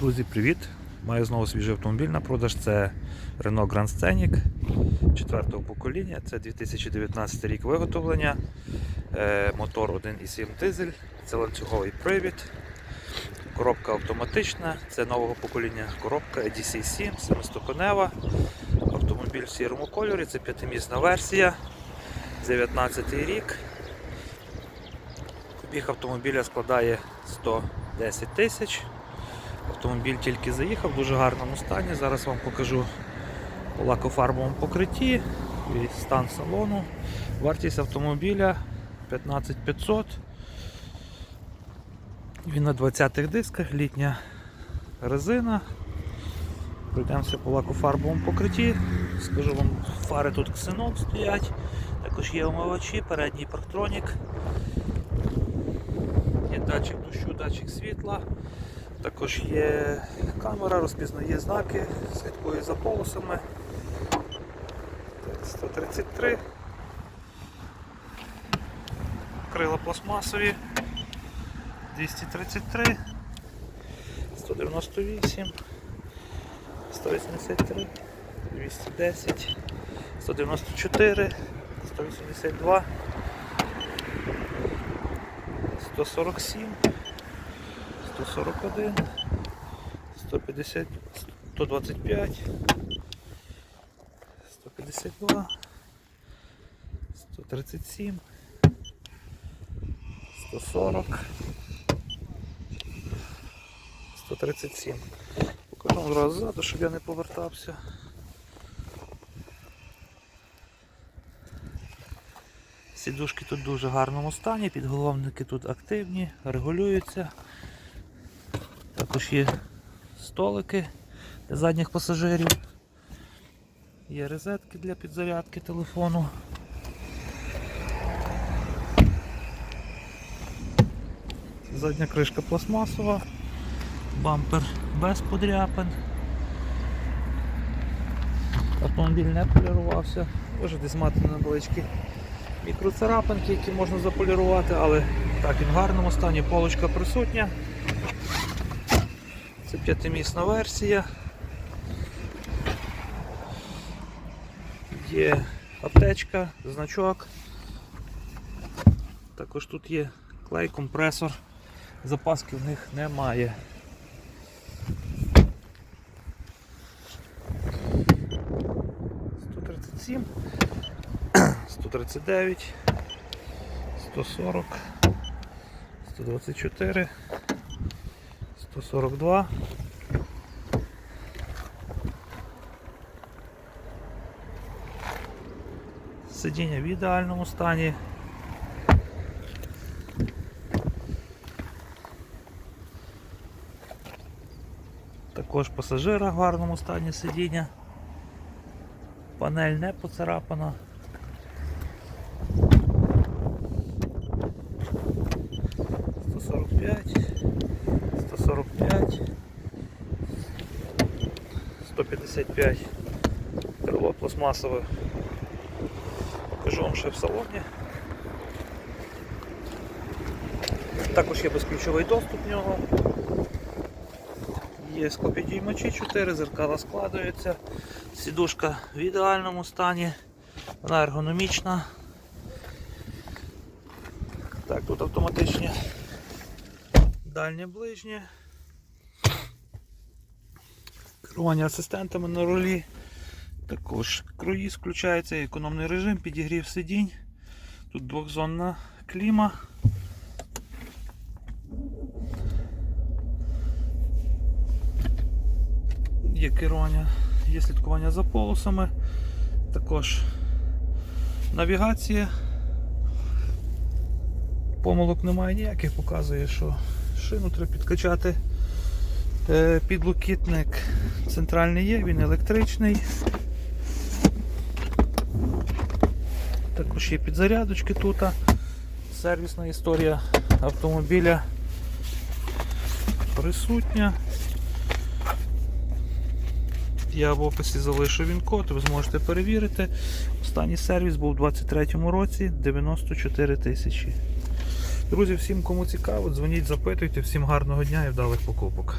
Друзі, привіт! Маю знову свіжий автомобіль на продаж. Це Renault Grand Scenic 4-го покоління. Це 2019 рік виготовлення. Е, Мотор 1,7 дизель, це ланцюговий привід. Коробка автоматична, це нового покоління коробка EDC7, 700-конева. Автомобіль в сірому кольорі, це п'ятимісна версія. 19 рік. Біг автомобіля складає 110 тисяч. Автомобіль тільки заїхав в дуже гарному стані. Зараз вам покажу по лакофарбовому покритті і стан салону. Вартість автомобіля 15500. Він на 20-х дисках, літня резина. Пройдемося по лакофарбовому покритті. Скажу вам, фари тут ксенон стоять. Також є омивачі, передній парктронік. Є датчик дощу, датчик світла. Також є камера, розпізнає знаки, слідкує за полосами. Так, 133. Крила пластмасові. 233, 198, 183, 210, 194, 182, 147. 141, 150, 125, 152, 137, 140, 137. Покажу зразу ззаду, щоб я не повертався. Сідушки тут в дуже гарному стані, підголовники тут активні, регулюються. Також є столики для задніх пасажирів. Є розетки для підзарядки телефону. Задня кришка пластмасова, бампер без подряпин. Автомобіль не полірувався, може десь мати невеличкі мікроцарапинки, які можна заполірувати, але так він в гарному стані, полочка присутня. Це п'ятимісна версія. Є аптечка, значок. Також тут є клей, компресор. Запаски в них немає. Сто тридцять сім, сто тридцять дев'ять, сто сорок, сто двадцять чотири. 142. Сидіння в ідеальному стані. Також пасажира в гарному стані сидіння. Панель не поцарапана. Сорок п'ять. 145, 155, крило пластмасове. Покажу вам ще в салоні. Також є безключовий доступ в нього. Є склопідіймачі 4, зеркала складаються, сідушка в ідеальному стані, вона ергономічна. Так, тут автоматичні дальнє ближнє. Керування асистентами на рулі. Також круїз включається, економний режим, підігрів сидінь. Тут двохзонна кліма. Є керування, є слідкування за полосами, також навігація. Помилок немає ніяких, показує, що шину треба підкачати. Е, Підлокітник центральний є, він електричний. Також є підзарядочки тут. Сервісна історія автомобіля присутня. Я в описі залишу він код, ви зможете перевірити. Останній сервіс був у 2023 році 94 тисячі. Друзі, всім кому цікаво, дзвоніть, запитуйте, всім гарного дня і вдалих покупок.